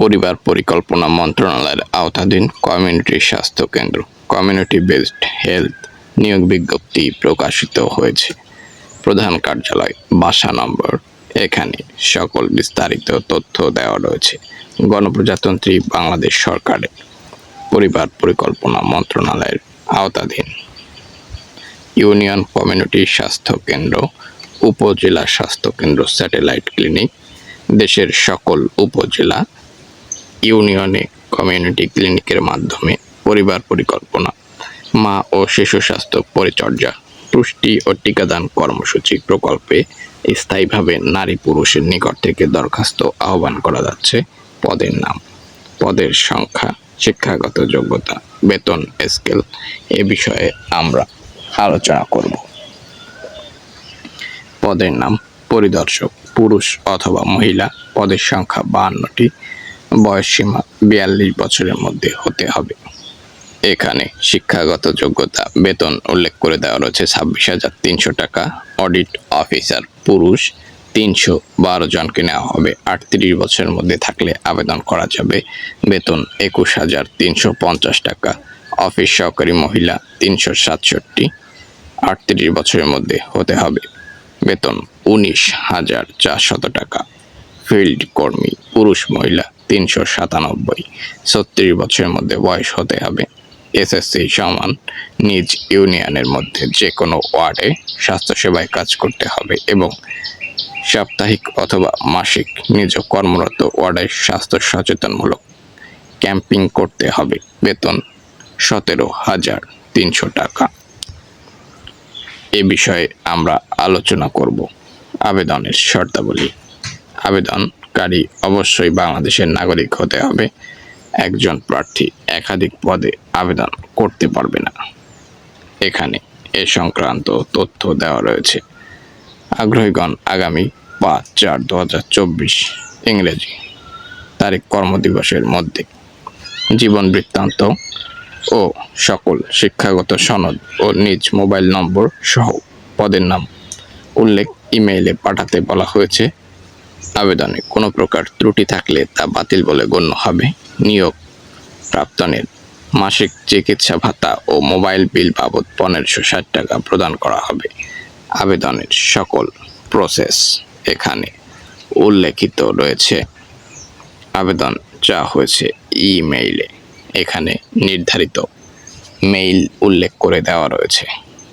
পরিবার পরিকল্পনা মন্ত্রণালয়ের আওতাধীন কমিউনিটি স্বাস্থ্য কেন্দ্র, কমিউনিটি বেসড হেলথ নিয়োগ বিজ্ঞপ্তি প্রকাশিত হয়েছে। প্রধান কার্যালয়, বাসা নম্বর। এখানে সকল বিস্তারিত তথ্য দেওয়া রয়েছে। গণপ্রজাতন্ত্রী বাংলাদেশ সরকারের পরিবার পরিকল্পনা মন্ত্রণালয়ের আওতাধীন। ইউনিয়ন কমিউনিটি স্বাস্থ্য কেন্দ্র, উপজেলা স্বাস্থ্য কেন্দ্র, স্যাটেলাইট ক্লিনিক, দেশের সকল উপজেলা ইউনিয়নে কমিউনিটি ক্লিনিকের মাধ্যমে পরিবার পরিকল্পনা, মা ও শিশু স্বাস্থ্য পরিচর্যা, পুষ্টি ও টিকাদান কর্মসূচি প্রকল্পে স্থায়ীভাবে নারী পুরুষের নিকট থেকে দরখাস্ত আহ্বান করা যাচ্ছে। পদের নাম, পদের সংখ্যা, শিক্ষাগত যোগ্যতা, বেতন, স্কেল এ বিষয়ে আমরা আলোচনা করব। পদের নাম, পরিদর্শক, পুরুষ অথবা মহিলা, পদের সংখ্যা বাহান্নটি। বয়স সীমা বিয়াল্লিশ বছরের মধ্যে হতে হবে। এখানে শিক্ষাগত যোগ্যতা বেতন উল্লেখ করে দেওয়া রয়েছে ছাব্বিশ হাজার তিনশো টাকা। অডিট অফিসার পুরুষ তিনশো বারো জনকে নেওয়া হবে। আটত্রিশ বছরের মধ্যে থাকলে আবেদন করা যাবে। বেতন একুশ হাজার তিনশো পঞ্চাশ টাকা। অফিস সহকারী মহিলা তিনশো সাতষট্টি। আটত্রিশ বছরের মধ্যে হতে হবে। বেতন উনিশ হাজার চারশত টাকা। ফিল্ড কর্মী পুরুষ মহিলা তিনশো সাতানব্বই। ছত্রিশ বছরের মধ্যে বয়স হতে হবে। এসএসসি সমান নিজ ইউনিয়নের মধ্যে যে কোনো ওয়ার্ডে স্বাস্থ্যসেবায় কাজ করতে হবে এবং সাপ্তাহিক অথবা মাসিক নিজ কর্মরত ওয়ার্ডে স্বাস্থ্য সচেতনমূলক ক্যাম্পিং করতে হবে। বেতন সতেরো হাজার তিনশো টাকা। এ বিষয়ে আমরা আলোচনা করব। আবেদনের শর্তাবলী। আবেদনকারী অবশ্যই বাংলাদেশের নাগরিক হতে হবে। একজন প্রার্থী একাধিক পদে আবেদন করতে পারবে না। এখানে এ সংক্রান্ত তথ্য দেওয়া রয়েছে। আগ্রহীগণ আগামী পাঁচ চার দু হাজার চব্বিশ ইংরেজি তারিখ কর্মদিবসের মধ্যে জীবন বৃত্তান্ত ও সকল শিক্ষাগত সনদ ও নিজ মোবাইল নম্বর সহ পদের নাম উল্লেখ ইমেইলে পাঠাতে বলা হয়েছে। আবেদনে কোনো প্রকার ত্রুটি থাকলে তা বাতিল বলে গণ্য হবে। নিয়োগ প্রাপ্তনের মাসিক চিকিৎসা ভাতা ও মোবাইল বিল বাবদ পনেরোশো ষাট টাকা প্রদান করা হবে। আবেদনের সকল প্রসেস এখানে উল্লেখিত রয়েছে। আবেদন যা হয়েছে ইমেইলে, এখানে নির্ধারিত মেইল উল্লেখ করে দেওয়া রয়েছে।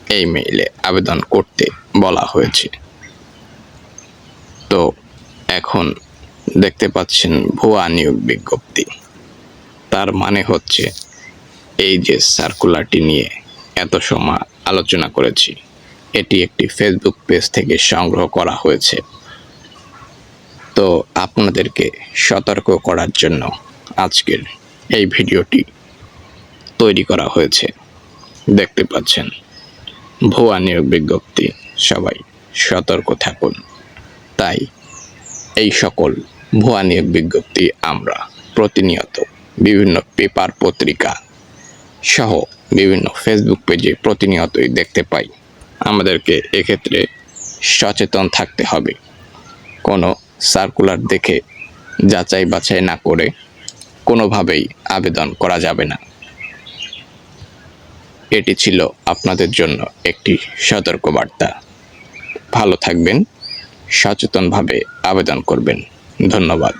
এই মেইলে আবেদন করতে বলা হয়েছে। এখন দেখতে পাচ্ছেন ভুয়া নিয়োগ বিজ্ঞপ্তি। তার মানে হচ্ছে এই যে সার্কুলারটি নিয়ে এত সময় আলোচনা করেছি, এটি একটি ফেসবুক পেজ থেকে সংগ্রহ করা হয়েছে। তো আপনাদেরকে সতর্ক করার জন্য আজকের এই ভিডিওটি তৈরি করা হয়েছে। দেখতে পাচ্ছেন, ভুয়া নিয়োগ বিজ্ঞপ্তি, সবাই সতর্ক থাকুন। তাই এই সকল ভুয়া নিয়োগ বিজ্ঞপ্তি আমরা প্রতিনিয়ত বিভিন্ন পেপার পত্রিকা সহ বিভিন্ন ফেসবুক পেজে প্রতিনিয়তই দেখতে পাই। আমাদেরকে এক্ষেত্রে সচেতন থাকতে হবে। কোনো সার্কুলার দেখে যাচাই বাছাই না করে কোনোভাবেই আবেদন করা যাবে না। এটি ছিল আপনাদের জন্য একটি সতর্কবার্তা। ভালো থাকবেন। সচেতনভাবে আবেদন করবেন। ধন্যবাদ।